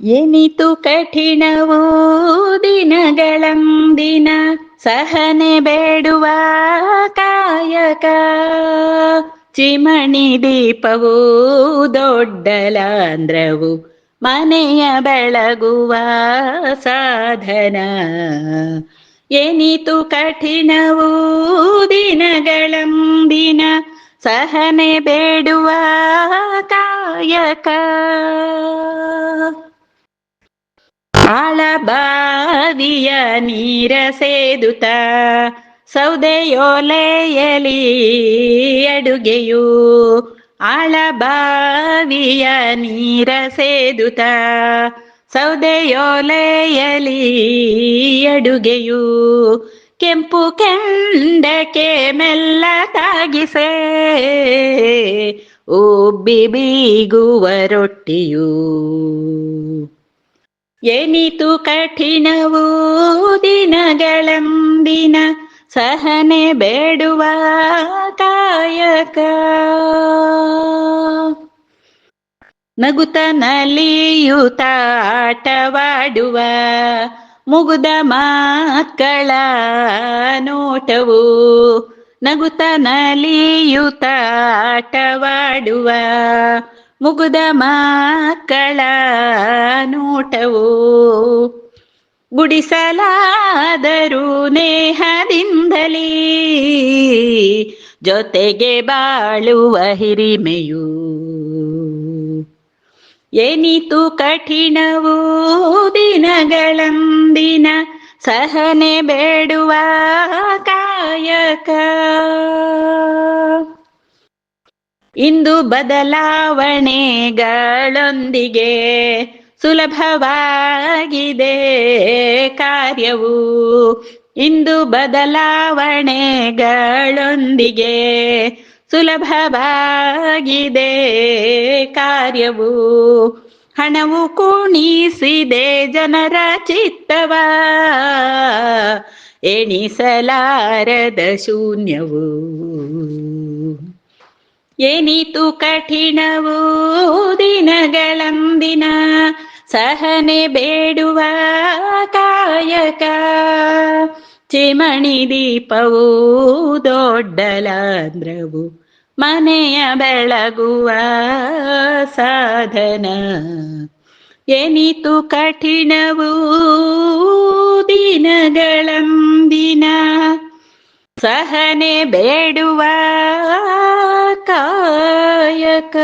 ಎನಿತು ಕಠಿಣವೋ ದಿನಗಳಂದಿನ ಸಹನೆ ಬೇಡುವ ಕಾಯಕ. ಚಿಮಣಿ ದೀಪವು ದೊಡ್ಡಲಾಂದ್ರವು ಮನೆಯ ಬೆಳಗುವ ಸಾಧನ. ಎನಿತು ಕಠಿಣವೂ ದಿನಗಳಂದಿನ ಸಹನೆ ಬೇಡುವ ಕಾಯಕ. ಆಳಬಾವಿಯ ನೀರ ಸೇದುತ ಸೌದೆಯೋಲೆಯಲಿ ಅಡುಗೆಯು ಆಳಬಾವಿಯ ನೀರ ಸೇದುತ ಸೌದೆಯೋಲೆಯಲಿ ಅಡುಗೆಯು ಕೆಂಪು ಕೆಂಡಕ್ಕೆ ಮೆಲ್ಲ ತಾಗಿಸೆ ಉಬ್ಬಿ ಬೀಗುವ ರೊಟ್ಟಿಯು. ಎನಿತು ಕಠಿಣವೂ ದಿನಗಳಂದಿನ ಸಹನೆ ಬೇಡುವ ಕಾಯಕ. ನಗುತ ನಲಿಯುತ ಆಟವಾಡುವ ಮುಗುದ ಮಕ್ಕಳ ನೋಟವು ನಗುತ ನಲಿಯುತ ಆಟವಾಡುವ ಮುಗುದ ಮಕ್ಕಳ ನೋಟವು ಗುಡಿಸಲಾದರೂ ನೇಹದಿಂದಲೇ. ಜೊತೆಗೆ ಬಾಳುವ ಹಿರಿಮೆಯು ಎನಿತು ಕಠಿಣವೂ ದಿನಗಳಂದಿನ ಸಹನೆ ಬೇಡುವ ಕಾಯಕ. ಇಂದು ಬದಲಾವಣೆಗಳೊಂದಿಗೆ ಸುಲಭವಾಗಿದೆ ಕಾರ್ಯವು. ಇಂದು ಬದಲಾವಣೆಗಳೊಂದಿಗೆ ಸುಲಭವಾಗಿದೆ ಕಾರ್ಯವು. ಹಣವು ಕುಣಿಸಿದೆ ಜನರ ಚಿತ್ತವ. ಎಣಿಸಲಾರದ ಶೂನ್ಯವು. ಏನಿತು ಕಠಿಣವೂ ದಿನಗಳಂದಿನ ಸಹನೆ ಬೇಡುವ ಕಾಯಕ. ಚಿಮಣಿ ದೀಪವು ದೊಡ್ಡಲಾಂದ್ರವು ಮನೆಯ ಬೆಳಗುವ ಸಾಧನ. ಎನಿತು ಕಠಿಣವು ದಿನಗಳಂದಿನ ಸಹನೆ ಬೇಡುವ ಕಾಯಕ.